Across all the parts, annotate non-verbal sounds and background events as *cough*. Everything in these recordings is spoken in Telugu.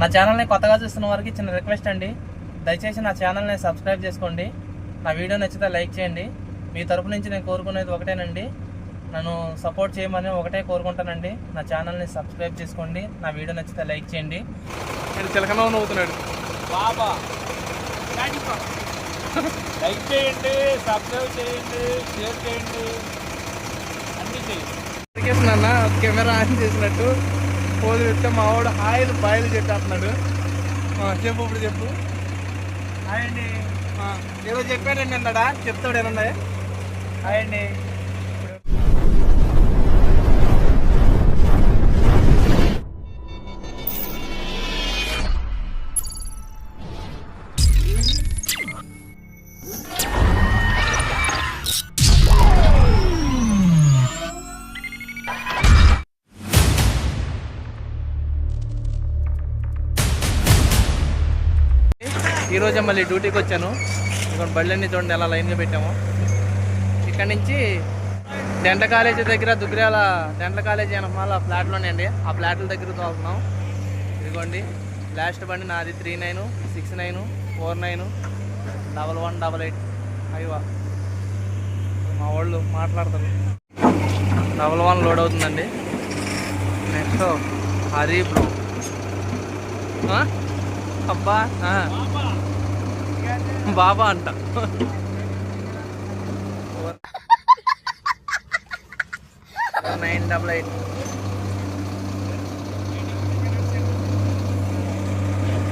నా ఛానల్ని కొత్తగా చూస్తున్న వారికి చిన్న రిక్వెస్ట్ అండి. దయచేసి నా ఛానల్ని సబ్స్క్రైబ్ చేసుకోండి. నా వీడియో నచ్చితే లైక్ చేయండి. మీ తరపు నుంచి నేను కోరుకునేది ఒకటేనండి. నన్ను సపోర్ట్ చేయమని ఒకటే కోరుకుంటానండి. నా ఛానల్ని సబ్స్క్రైబ్ చేసుకోండి. నా వీడియో నచ్చితే లైక్ చేయండి. నేను నవ్వుతున్నాడు. బాబా. లైక్ చేయండి సబ్స్క్రైబ్ చేయండి షేర్ చేయండి. అన్నీ చేయండి. అన్న కెమెరా ఆన్ చేసినట్టు. పోదు పెడితే మా వాడు హాయిలు బాయిలు చెప్పేస్తున్నాడు. చెప్పు ఇప్పుడు చెప్పు. హాయ్ అండి. ఏదో చెప్పాడండి అన్నాడా? చెప్తాడు ఏమన్నా? హాయ్ అండి. ఈరోజే మళ్ళీ డ్యూటీకి వచ్చాను. ఇక్కడ బళ్ళన్నీ చూడండి ఎలా లైన్గా పెట్టాము. ఇక్కడ నుంచి డెంట కాలేజీ దగ్గర దుగ్గిరాల డెంట కాలేజీ అనమాల ఫ్లాట్లోనే అండి ఆ ఫ్లాట్ల దగ్గర తోలుతున్నాం. ఇదిగోండి లాస్ట్ బండి నాది three nine six nine four nine double one double eight అయ్యవా మా వాళ్ళు మాట్లాడతారు. డబల్ వన్ లోడ్ అవుతుందండి. Next Hari bro. అబ్బా బాబా అంట. Nine double eight.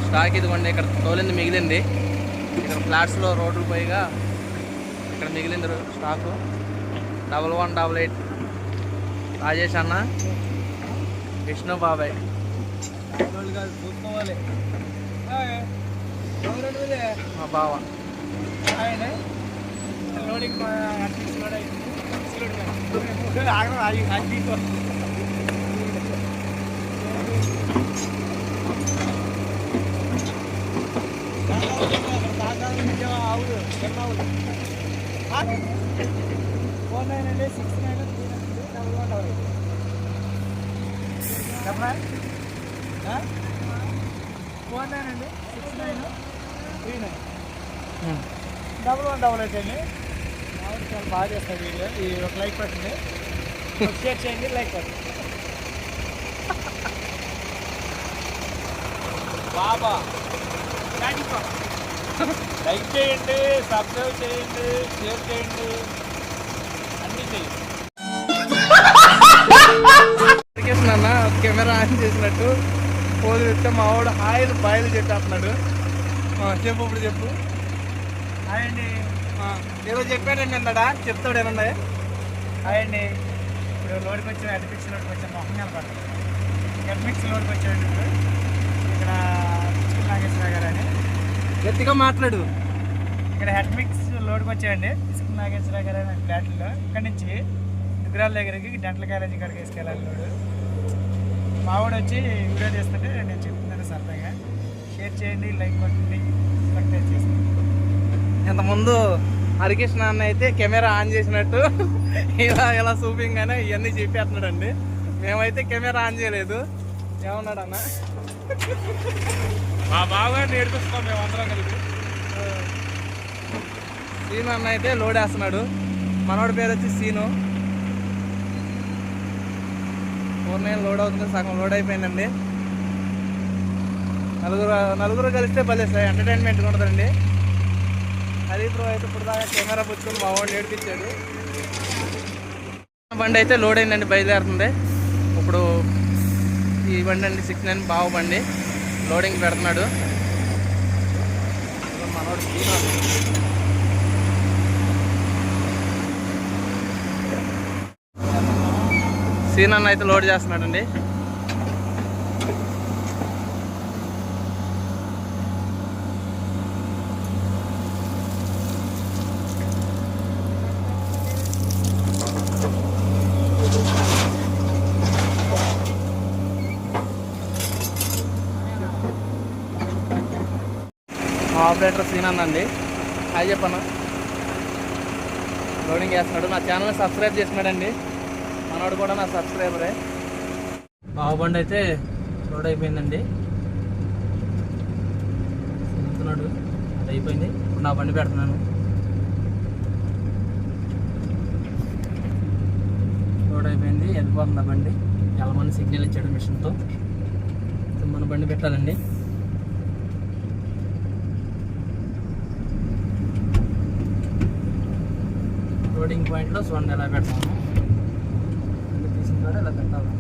స్టాక్ ఇదిగోండి ఇక్కడ తోలింది మిగిలింది. ఇక్కడ ఫ్లాట్స్లో రోడ్లు పోయిగా ఇక్కడ మిగిలింది stock. Double one double eight. Rajesh అన్న విష్ణు బాబాయ్ చూసుకోవాలి. మా బావ. లోడింగ్ లోడ్ అయింది ఆగడం ఆగి ఆగి అవును ఫోర్ నైన్ అండి six nine three nine double one double చెప్పనా ఫోర్ నైన్ అండి six nine. Three nine double one double eight అండి. మామిడి చాలా బాగా చేస్తాడు వీడియో ఈ ఒక లైక్ పట్టింది ఒక షేర్ చేయండి లైక్ పట్టండి. బాబా. లైక్ చేయండి సబ్స్క్రైబ్ చేయండి షేర్ చేయండి. అన్నీ చేయండి కెమెరా ఆన్ చేసినట్టు. పోదు మా వాడు హాయిలు బాయిలు చెప్పేస్తున్నాడు ఆ, చెప్పు ఇప్పుడు చెప్పు. అండి ఏదో చెప్పాడండి అన్నాడా చెప్తాడు ఏమన్నా? అండి ఇప్పుడు లోడ్కి వచ్చాం హెడ్మిక్స్ లోడ్కి వచ్చాం మొహం కనపడుతుంది హెడ్మిక్స్ లోడ్కి వచ్చామండి ఇప్పుడు. ఇక్కడ నాగేశ్వర గారు అని. గట్టిగా మాట్లాడు. ఇక్కడ హెడ్మిక్స్ లోడ్కి వచ్చాయండి పిచ్చుకుల నాగేశ్వర గారు అనే ఫ్లాట్లో ఇక్కడ నుంచి దుగ్గరాల దగ్గరికి డెంటల్ కాలేజీ కాడికి వేసుకెళ్ళాలి లోడు. మావాడు వచ్చి వీడియో చేస్తుంటే నేను చెప్తున్నాను సరదాగా. షేర్ చేయండి లైక్ కొట్టండి సబ్స్క్రైబ్ చేసుకోండి. ఇంతకుముందు హరికృష్ణ అన్న అయితే కెమెరా ఆన్ చేసినట్టు *laughs* ఇలా ఇలా చూపింగానే ఇవన్నీ చెప్పేస్తున్నాడండి. మేమైతే కెమెరా ఆన్ చేయలేదు. ఏమన్నాడు అన్న? మా బాగా నేర్పిస్తాం మేము అందరం కలిపి. సీను అన్న అయితే లోడ్ వేస్తున్నాడు. మనోడి పేరు వచ్చి సీను. ఫోర్ నైన్ లోడ్ అవుతుంది సగం లోడ్ అయిపోయిందండి. నలుగురు నలుగురు కలిస్తే భలే సార్ ఎంటర్టైన్మెంట్ ఉంటుందండి. హరి బ్రో అయితే ఇప్పుడు దాకా కెమెరా పుచ్చుకొని మా వాడు నేర్పించాడు. బండి అయితే లోడ్ అయిందండి బయలుదేరుతుంది. ఇప్పుడు ఈ బండి అండి సిక్స్ నైన్ బావు బండి. లోడింగ్ పెడుతున్నాడు. ఇదిగో మనోడు అయితే లోడ్ చేస్తున్నాడండి. ఆపరేటర్ సీన్ అన్నండి హాయ్ చెప్పాను లోడింగ్ చేస్తున్నాడు. నా ఛానల్ని సబ్స్క్రైబ్ చేసినాడండి మనోడు కూడా నా సబ్స్క్రైబరే. బాగుబండి బండి అయితే లోడ్ అయిపోయిందండి. వెళ్తున్నాడు అది అయిపోయింది. ఇప్పుడు నా బండి పెడుతున్నాను. లోడ్ అయిపోయింది. వెళ్ళిపోతుంది ఆ బండి. వెళ్ళమని సిగ్నల్ ఇచ్చాడు మిషన్తో. మన బండి పెట్టాలండి. లోడింగ్ పాయింట్లో చూడండి ఎలా పెడతాము తీసిన కాడ ఇలా పెట్టాలి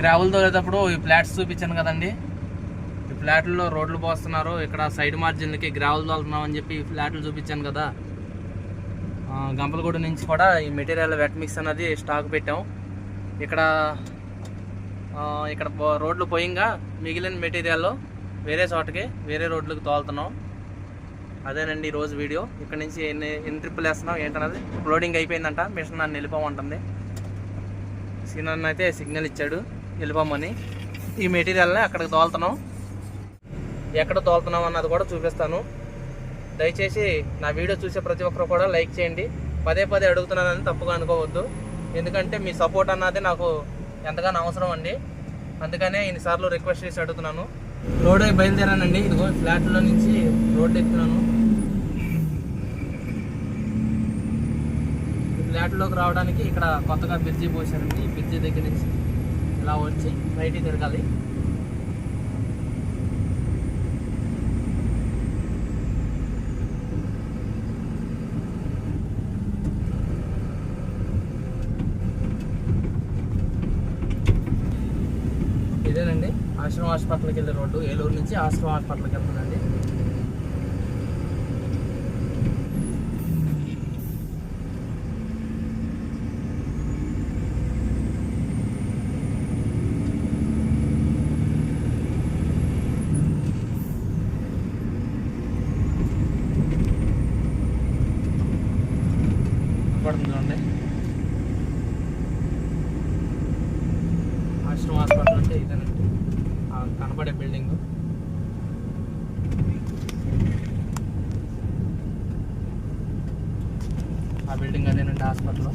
గ్రావెల్ తోలేటప్పుడు ఈ ఫ్లాట్స్ చూపించాను కదండి. ఈ ఫ్లాట్లో రోడ్లు పోస్తున్నారు. ఇక్కడ సైడ్ మార్జిన్లకి గ్రావెల్ తోలుతున్నాం అని చెప్పి ఈ ఫ్లాట్లు చూపించాను కదా. గంపలగూడ నుంచి కూడా ఈ మెటీరియల్ వెట్ మిక్స్ అనేది స్టాక్ పెట్టాం. ఇక్కడ ఇక్కడ రోడ్లు పోయింగా మిగిలిన మెటీరియల్లో వేరే చోటకి వేరే రోడ్లకు తోలుతున్నాం. అదేనండి ఈరోజు వీడియో. ఇక్కడ నుంచి ఎన్ని ఎన్ని ట్రిప్పులు వేస్తున్నాం ఏంటన్నది? లోడింగ్ అయిపోయిందంట. మిషన్ నన్ను వెళ్ళిపోమంటుంది. సీనన్న అయితే సిగ్నల్ ఇచ్చాడు. వెళ్ళిపోమని. ఈ మెటీరియల్ని అక్కడికి తోలుతున్నాం. ఎక్కడ తోలుతున్నాం అన్నది కూడా చూపిస్తాను. దయచేసి నా వీడియో చూసే ప్రతి ఒక్కరు కూడా లైక్ చేయండి. పదే పదే అడుగుతున్నానని తప్పుగా అనుకోవద్దు. ఎందుకంటే మీ సపోర్ట్ అన్నది నాకు ఎంతగానో అవసరం అండి. అందుకనే ఇన్నిసార్లు రిక్వెస్ట్ చేసి అడుగుతున్నాను. రోడ్ బయలుదేరానండి. ఇదిగో ఫ్లాట్లో నుంచి రోడ్ ఎక్కుతున్నాను. ఫ్లాట్లోకి రావడానికి ఇక్కడ కొత్తగా బ్రిడ్జి పోసారండి. ఈ బ్రిడ్జి దగ్గర నుంచి ఇలా వచ్చి బయటికి తిరగాలి. ఇదేనండి. ఆశ్రమ హాస్పిటల్కి వెళ్ళే రోడ్డు. ఏలూరు నుంచి ఆశ్రమం హాస్పిటల్కి వెళ్తుందండి పడుతుంది ఆశ్రమ హాస్పిటల్ ఇదేనండి. కనపడే బిల్డింగ్. ఆ బిల్డింగ్ అదేనండి హాస్పిటల్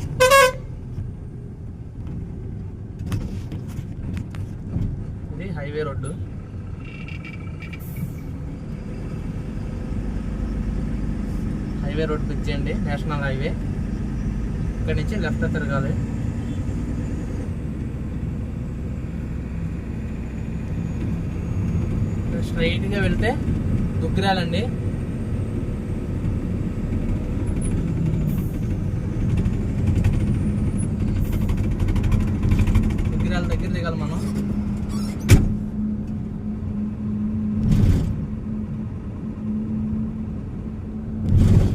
ఇది హైవే రోడ్డు. హైవే రోడ్ పిచ్చేయండి నేషనల్ హైవే. ఇక్కడ నుంచి లెఫ్ట్ తిరగాలి. స్ట్రైట్గా వెళ్తే దుగ్గిరాలండి దుగ్గిరాల దగ్గర దిగాలి మనం.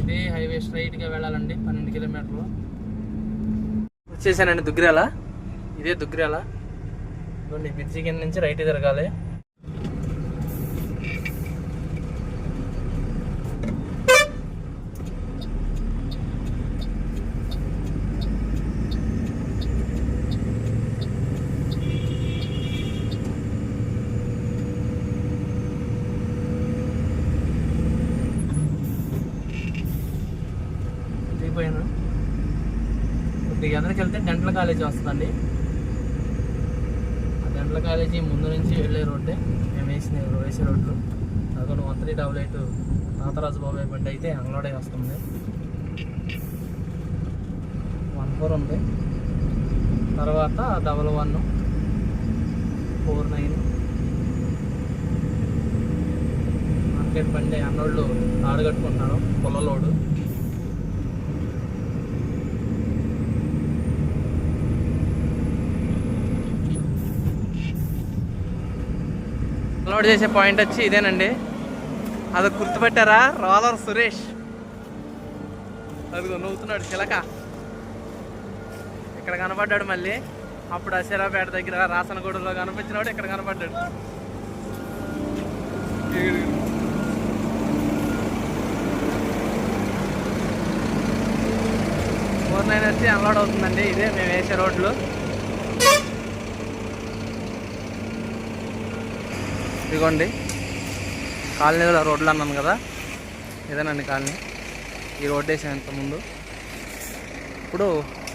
ఇదే హైవే స్ట్రైట్గా వెళ్ళాలండి పన్నెండు కిలోమీటర్లు. వచ్చేసానండి దుగ్గిరాల ఇదే దుగ్గిరాల ఇదిగోండి బ్రిడ్జి కింద నుంచి రైట్ తిరగాలి దిగిపోయాను కొద్దిగా ఎదరికి వెళ్తే డెంటల్ కాలేజీ వస్తుందండి ఆ డెంటల్ కాలేజీ ముందు నుంచి వెళ్ళే రోడ్డే. మేము వేసిన వేసే రోడ్లు. అదొకటి one three double eight Tataraju బాబాయ్ బండి అయితే అంగలోడే వస్తుంది. వన్ ఫోర్ ఉంది. తర్వాత double one four nine. Market బండి అన్నోళ్ళు ఆడగట్టుకుంటున్నాను పొలలోడు. అప్లోడ్ చేసే పాయింట్ వచ్చి ఇదేనండి. అది గుర్తుపెట్టారా? రోలర్ సురేష్. అదిగో నవ్వుతున్నాడు చిలక. ఇక్కడ కనపడ్డాడు మళ్ళీ. అప్పుడు అసిరాపేట దగ్గర రాసనగూడలో కనిపించినాడు ఇక్కడ కనపడ్డాడు ఫోర్ నైన్ వచ్చి అన్లోడ్ అవుతుందండి. ఇదే మేము వేసే రోడ్లు. ఇదిగోండి. కాలనీలో రోడ్లు అన్నాను కదా? ఇదేనండి కాలనీ. ఈ రోడ్ వేసాను ముందు ఇప్పుడు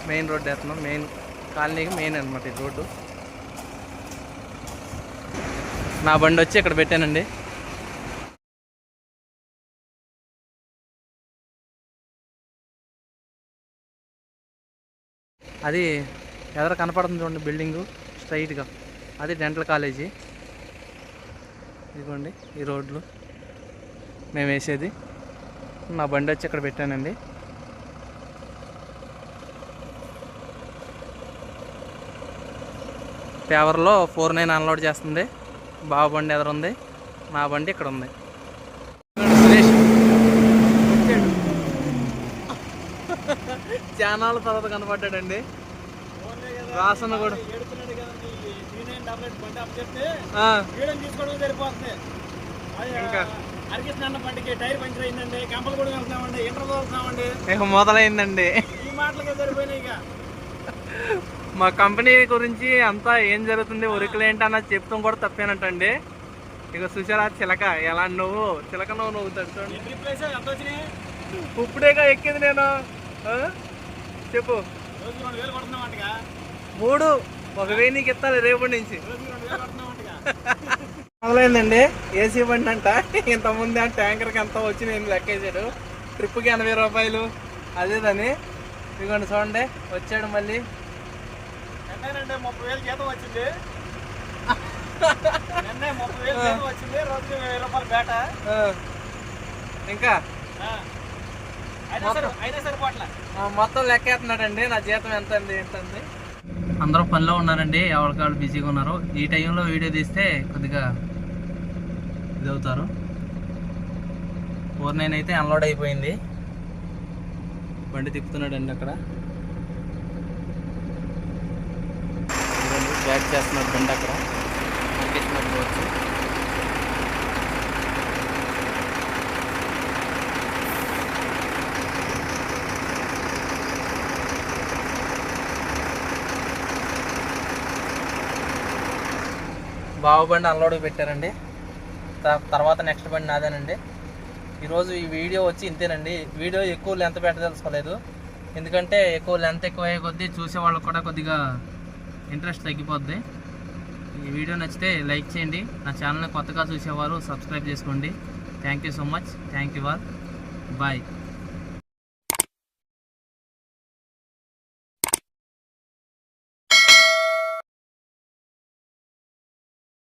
మెయిన్ రోడ్ వేస్తున్నాం. మెయిన్ కాలనీకి మెయిన్ అనమాట ఈ రోడ్డు. నా బండి వచ్చి ఇక్కడ పెట్టానండి. అది ఎదర కనపడుతుంది చూడండి బిల్డింగు స్ట్రైట్గా. అది డెంటల్ కాలేజీ. ఇదిగోండి ఈ రోడ్లు. మేము వేసేది. నా బండి వచ్చి ఇక్కడ పెట్టానండి. పేవర్లో ఫోర్ నైన్ అన్లోడ్ చేస్తుంది. బావ బండి ఎదురుంది. నా బండి ఇక్కడ ఉంది. సురేష్ చానాల తర్వాత కనపడ్డాడండి. వాసన కూడా. మొదలైందండి. ఈ మాటలకే సరిపోయినాయి ఇక. మా కంపెనీ గురించి అంతా ఏం జరుగుతుంది ఉరుకులు ఏంటి అన్నది చెప్తాం కూడా తప్పేనట్టండి ఇక సుచరా చిలక ఎలా నువ్వు? చిలక నువ్వు నువ్వు చూడండి. ఇప్పుడేగా ఎక్కింది నేను? చెప్పు. మూడు. ఒక వెయ్యి నీకు ఇస్తాను రేపటి నుంచి. మొదలైందండి ఏసీ బండి అంట. ఇంతకుముందు ఆ ట్యాంకర్కి ఎంత వచ్చి నేను లెక్కేసాడు ట్రిప్కి ఎనభై రూపాయలు. అదేదని. ఇదిగోండి చూడండి వచ్చాడు మళ్ళీ. ముప్పై వేలు జీతం వచ్చింది. నిన్నే ముప్పై వేలు జీతం వచ్చింది రోజుకి వెయ్యి రూపాయలు బేట. ఆ. ఇంకా? మొత్తం. లెక్కేస్తున్నాడండి నా జీతం ఎంత అండి ఎంత అండి అందరూ పనిలో ఉన్నారండి ఎవరికాళ్ళు బిజీగా ఉన్నారు. ఈ టైంలో వీడియో తీస్తే కొద్దిగా ఇది అవుతారు ఫోర్ నైన్ అయితే అన్లోడ్ అయిపోయింది. బండి తిప్పుతున్నాడండి అక్కడ. బ్యాక్ చేస్తున్నాడు బండి అక్కడ. ఎక్కించినట్టు వచ్చి బావు బండి అన్లోడ్ పెట్టారండి. త- తర్వాత నెక్స్ట్ బండి నాదేనండి. ఈరోజు ఈ వీడియో వచ్చి ఇంతేనండి. వీడియో ఎక్కువ లెంత్ పెట్టదలుచుకోలేదు. ఎందుకంటే ఎక్కువ లెంత్ ఎక్కువ అయ్యే కొద్దీ చూసే వాళ్ళకి కూడా కొద్దిగా ఇంట్రెస్ట్ తగ్గిపోద్ది. ఈ వీడియో నచ్చితే లైక్ చేయండి. నా ఛానల్ని కొత్తగా చూసేవారు సబ్స్క్రైబ్ చేసుకోండి. Thank you so much. Thank you all. Bye.